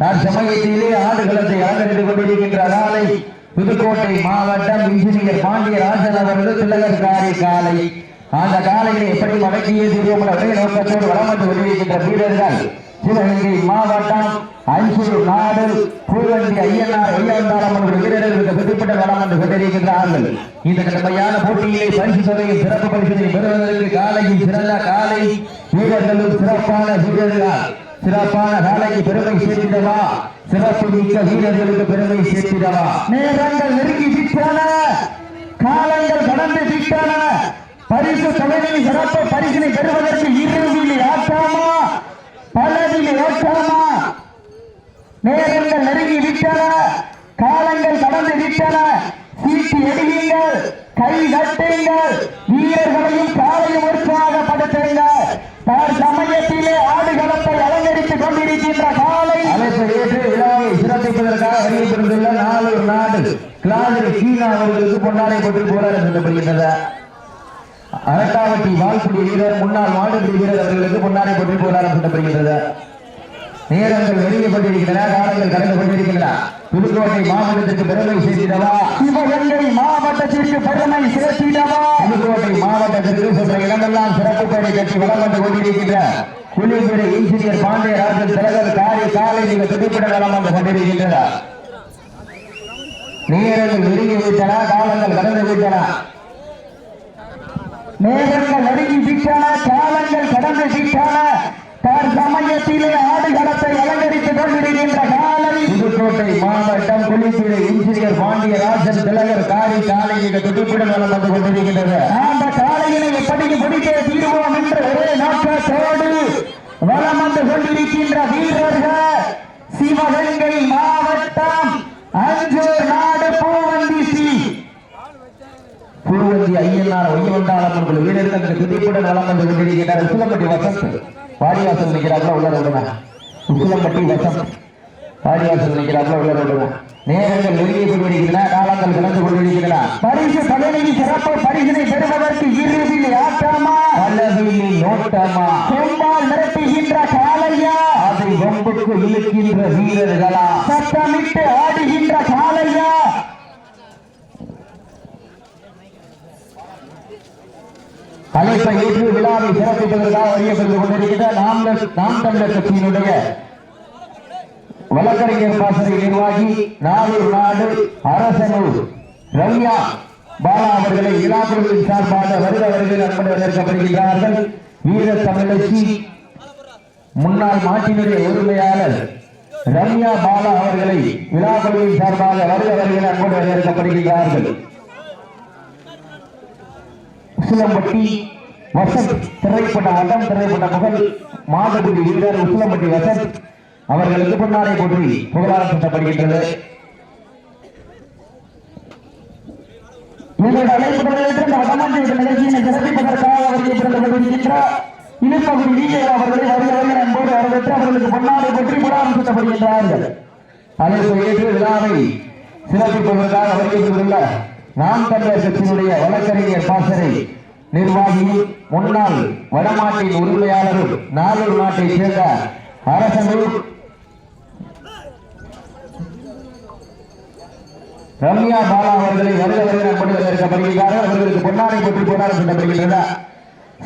நான் சமயத்திலே ஆடுகளத்தை அலங்கரித்துக் கொண்டிருக்கின்ற நாளை புதுக்கோட்டை மாவட்டம் இன்ஜினியர் பாண்டியராஜன் அவர்கள் திலகர் காரி காலை. அந்த காலையை எப்படி மடக்கிய திருவமல ஒரே நோக்கத்தோடு வளம் வந்து கொண்டிருக்கின்ற வீரர்கள். சிவகங்கை மாவட்டம் அஞ்சூர் நாடு பூவந்தி ஐயனார் ஐயாண்டாரம் வீரர்களுக்கு பெற்றுப்பட்ட வளம் வந்து கொண்டிருக்கின்றார்கள். இந்த கடமையான போட்டியிலே பரிசு தொகையும் சிறப்பு பரிசுகளை பெறுவதற்கு காலையில் சிறந்த காலை வீரர்களும் சிறப்பான வீரர்கள். சிறப்பான வேலைக்கு பெருமை சேர்த்திடவா? சிறப்பு மிக்க வீரர்களுக்கு பெருமை சேர்த்திடவா? நேரங்கள் நெருங்கி விட்டன காலங்கள் கடந்து விட்டன பரிசு தொகையை சிறப்பு பரிசினை பெறுவதற்கு இறுதியில் ஆட்டாமா பலவில் ஓட்டாமா நேரங்கள் நெருங்கி விட்டன காலங்கள் கடந்து விட்டன சீட்டு எடியுங்கள் கை கட்டுங்கள் வீரர்களையும் காலையும் உற்சாகப்படுத்துங்கள் தார் சமயத்திலே ஆடுகளத்தை அலங்கரித்துக் கொண்டிருக்கின்ற காலை அழைப்பு ஏற்று விழாவை சிறப்பிப்பதற்காக அறிவித்திருந்துள்ள நாலு நாடு கிளாதிரி சீனா அவர்களுக்கு பொன்னாடை போட்டு போராட சொல்லப்படுகின்றது. அரட்டாவட்டி வால்குடி வீரர் முன்னாள் மாடுபிடி வீரர் அவர்களுக்கு பொன்னாடை போட்டு போராடம் சொல்லப்படுகின்றது. நேரங்கள் வெளியப்பட்டிருக்கின்றன காலங்கள் கடந்து கொண்டிருக்கின்றன. புதுக்கோட்டை மாவட்டத்திற்கு பெருமை சேர்த்திடவா? சிவகங்கை மாவட்டத்திற்கு பெருமை சேர்த்திடவா? புதுக்கோட்டை மாவட்டத்திற்கு சென்ற இடமெல்லாம் சிறப்பு பேரை கட்டி வளம் வந்து கொண்டிருக்கின்ற குளிர்புரை இன்ஜினியர் பாண்டியராஜன் தலைவர் காரி காலை மிக துடிப்பிட வளம் வந்து கொண்டிருக்கின்றன நேரங்கள் நெருங்கி விட்டன காலங்கள் கடந்து விட்டன. நேரங்கள் நெருங்கி விட்டன காலங்கள் கடந்து விட்டன. தார் சமயத்திலே ஆடுகளத்தை அலங்கரித்துக் கொண்டிருக்கின்ற காலை புதுக்கோட்டை மாவட்டம் குளித்துறை இன்ஜினியர் பாண்டியராஜன் திலகர் காரி காலை மிக துடிப்புடன் வளம் வந்து கொண்டிருக்கின்றது. அந்த காலையினை எப்படி பிடிக்க தீர்வோம் என்ற ஒரே நோக்கத்தோடு வளம் வந்து கொண்டிருக்கின்ற வீரர்கள். சிவகங்கை மாவட்டம் அஞ்சூர் நாடு பூவந்தி சி பூவந்தி ஐயனார் ஒய்யவண்டாளம் உங்கள் வீரர்கள் அந்த துதிப்புடன் வளம் வந்து கொண்டிருக்கிறார் உசிலம்பட்டி வசந்த். வாடிவாசல் நிற்கிறார்கள் உள்ள விடுங்க உசிலம்பட்டி வசந்த். வாடிவாசல் நிற்கிறார்கள் உள்ள விடுங்க நேரங்கள் நெருங்கி கொண்டிருக்கின்றன காலங்கள் கடந்து பரிசு பதவிக்கு சிறப்பு பரிசினை பெறுவதற்கு இறுதியில் ஆட்டமா? அல்லது நோட்டமா? கொம்பால் நிரப்புகின்ற காலையா அதை வம்புக்கு இழுக்கின்ற வீரர்களா? சத்தமிட்டு ஆடுகின்ற காலையா அழைப்பை ஏற்று விழாவை சிறப்பிப்பதற்காக அறியப்பட்டுக் கொண்டிருக்கிற நாம் நாம் தமிழர் கட்சியினுடைய வழக்கறிஞர் பாசறை நிர்வாகி நாளூர் நாடு அரசனூர் ரம்யா பாலா அவர்களை விழாக்குழுவின் சார்பாக வருட வருகிற அன்பு வரவேற்கப்படுகிறார்கள் வீர தமிழச்சி முன்னாள் மாட்டினுடைய உரிமையாளர் ரம்யா பாலா அவர்களை விழாக்குழுவின் சார்பாக வருட வருகிற அன்பு வரவேற்கப்படுகிறார்கள் உசிலம்பட்டி வசத் திரைப்பட மடம் திரைப்பட புகழ் மாதகுடி வீரர் உசிலம்பட்டி வசந்த் அவர்களுக்கு பொன்னாடை போற்றி புகழாரம் சுட்டப்படுகின்றது இவர்கள் அழைப்புகளுக்கு நிகழ்ச்சியினை சிறப்பிப்பதற்காக அவர்கள் இனிப்பகுதி அவர்களை வருகிறவர்கள் வரவேற்று அவர்களுக்கு பொன்னாடை போற்றி புகழாரம் சுட்டப்படுகின்றார்கள் அழைப்பு ஏற்று விழாவை சிறப்பிப்பதற்காக வருகின்றுள்ள நாம் தமிழர் கட்சியினுடைய வழக்கறிஞர் பாசறை நிர்வாகி முன்னாள் வடமாட்டின் உரிமையாளரும் நாளூர் நாட்டைச் சேர்ந்த அரசு ரம்யா பாலா அவர்களை வருக வருக நம்படி வரவேற்கப்படுகிறார்கள் அவர்களுக்கு பொன்னாடை பற்றி போராட்டம் சொல்லப்படுகின்றன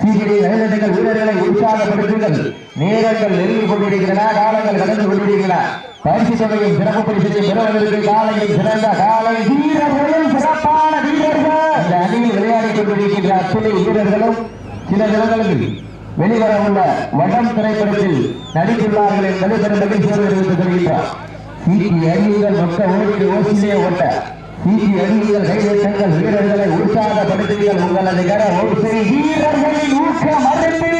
சீக்கிரி நகைநட்டுகள் வீரர்களை உற்சாகப்படுத்துங்கள். நேரங்கள் நெருங்கி கொண்டிருக்கின்றன. காலங்கள் கடந்து கொண்டிருக்கின்றன. பரிசு தொகையும் சிறப்பு பரிசையும் பெறுவதற்கு காலையில் சிறந்த காலை வீரர்களும் சிறப்பான வீரர்கள். இந்த அணியில் விளையாடிக் கொண்டிருக்கின்ற அத்துணை வீரர்களும் சில தினங்களுக்கு வெளிவர உள்ள வடம் திரைப்படத்தில் நடித்துள்ளார்கள் என்பது பெரும் மகிழ்ச்சியோடு தெரிவித்துக் கொள்கின்றார் தீக்கு அணிகள் மொத்த ஓடி ஓசிலே ஓட்ட. சீட்டி அணிகள் கைதட்டங்கள் வீரர்களை உற்சாகப்படுத்துங்கள் உங்களது கர ஓசை வீரர்களின் ஊக்க அருந்து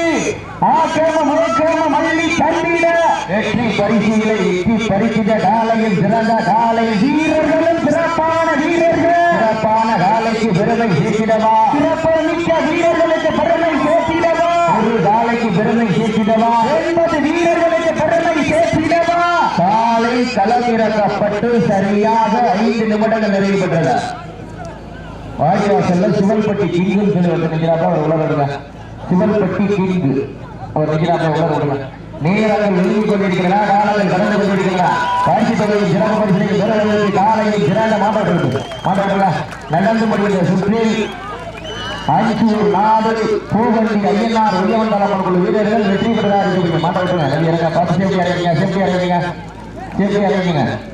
ஆக்கிரம முழக்கம மல்லி தண்டிட வெற்றி பரிசீலை எட்டி பறிக்கிற காலையில் சிறந்த காலை வீரர்களும் சிறப்பான வீரர்கள். சிறப்பான காலைக்கு பெருமை சேர்த்திடவா? சிறப்பு மிக்க வீரர்களுக்கு பெருமை சேர்த்திடவா? ஒரு காலைக்கு பெருமை சேர்த்திடவா? என்பது வீரர்களுக்கு பெருமை சேர்த்திடவா காலை களமிறக்கப்பட்டு சரியாக ஐந்து நிமிடங்கள் நிறைவு பெற்றன. வாடிவாசல்ல சிவன்பட்டி கிங்கு சொல்லி வந்து நிற்கிறாப்ப அவர் உள்ள சிவன்பட்டி சிவல்பட்டி கிங்கு. அவர் நிற்கிறாப்ப உள்ள வருங்க நேரங்கள் எழுதி கொண்டிருக்கிறா காலங்கள் கடந்து கொண்டிருக்கிறா பரிசு தொகையை சிறப்பு பரிசினை பெறுவதற்கு காலையில் சிறந்த மாற்றத்திற்கு மாற்றங்களா நடந்து முடிந்த சுற்றில் அஞ்சூர் நாடு பூவந்தி ஐயனார் உயவந்தலம் குழு வீரர்கள் வெற்றி பெறுகிறார் மாற்றங்கள் பார்த்து சேஃப்டி அடைவீங்க சேஃப்டி 얘기해야 되.